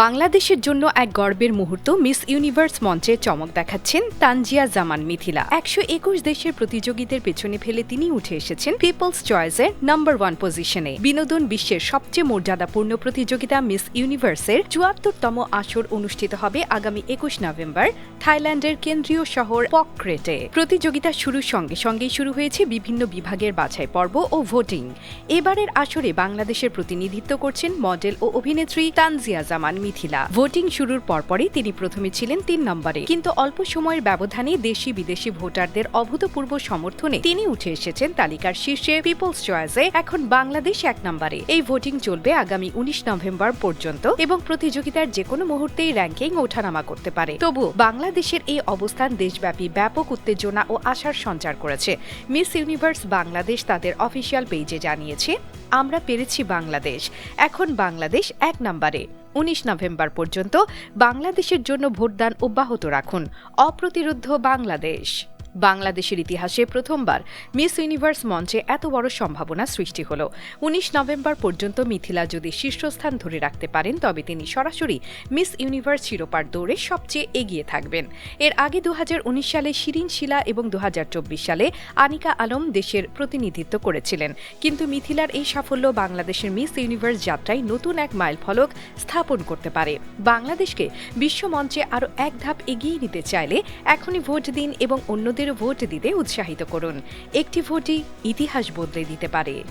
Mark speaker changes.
Speaker 1: বাংলাদেশের জন্য এক গর্বের মুহূর্ত মিস ইউনিভার্স মঞ্চে চমক দেখাচ্ছেন তানজিয়া জামান মিথিলা। একশো একুশ দেশের প্রতিযোগীদের পেছনে ফেলে তিনি উঠে এসেছেন পিপলস চয়েসের নাম্বার ওয়ান পজিশনে বিনোদন বিশ্বের সবচেয়ে মর্যাদাপূর্ণ প্রতিযোগিতা মিস ইউনিভার্সের চুয়াত্তরতম আসর অনুষ্ঠিত হবে আগামী একুশ নভেম্বর থাইল্যান্ডের কেন্দ্রীয় শহর পক্রেটে। প্রতিযোগিতা শুরুর সঙ্গে সঙ্গেই শুরু হয়েছে বিভিন্ন বিভাগের বাছাই পর্ব ও ভোটিং। এবারের আসরে বাংলাদেশের প্রতিনিধিত্ব করছেন মডেল ও অভিনেত্রী তানজিয়া জামান মিথিলা। ভোটিং শুরুর পরপরই তিনি প্রথমে ছিলেন তিন নম্বরে। কিন্তু অল্প সময়ের ব্যবধানে দেশি বিদেশি ভোটারদের অভূতপূর্ব সমর্থনে তিনি উঠে এসেছেন তালিকার শীর্ষে পিপলস চয়েসে এখন বাংলাদেশ এক নম্বরে। এই ভোটিং চলবে আগামী উনিশ নভেম্বর পর্যন্ত এবং প্রতিযোগিতার যে কোনো মুহূর্তেই র্যাঙ্কিং ওঠানামা করতে পারে। তবু বাংলাদেশের এই অবস্থান দেশব্যাপী ব্যাপক উত্তেজনা ও আশার সঞ্চার করেছে। মিস ইউনিভার্স বাংলাদেশ তাদের অফিসিয়াল পেজে জানিয়েছে, আমরা পেরেছি বাংলাদেশ। এখন বাংলাদেশ এক নম্বরে। উনিশ নভেম্বর পর্যন্ত বাংলাদেশের জন্য ভোটদান অব্যাহত রাখুন। অপ্রতিরোধ্য বাংলাদেশ। বাংলাদেশের ইতিহাসে প্রথমবার মিস ইউনিভার্স মঞ্চে এত বড় সম্ভাবনা সৃষ্টি হল। উনিশ নভেম্বর পর্যন্ত মিথিলা যদি শীর্ষস্থান ধরে রাখতে পারেন, তবে তিনি সরাসরি মিস ইউনিভার্স শিরোপার দৌড়ে সবচেয়ে এগিয়ে থাকবেন। এর আগে দু সালে শিরিন শিলা এবং দু হাজার চব্বিশ সালে আনিকা আলম দেশের প্রতিনিধিত্ব করেছিলেন। কিন্তু মিথিলার এই সাফল্য বাংলাদেশের মিস ইউনিভার্স যাত্রায় নতুন এক মাইলফলক স্থাপন করতে পারে। বাংলাদেশকে বিশ্বমঞ্চে আরও এক ধাপ এগিয়ে নিতে চাইলে এখনই ভোট দিন এবং ভোট দিতে উৎসাহিত করুন। একটি ভোটই ইতিহাস বদলে দিতে পারে।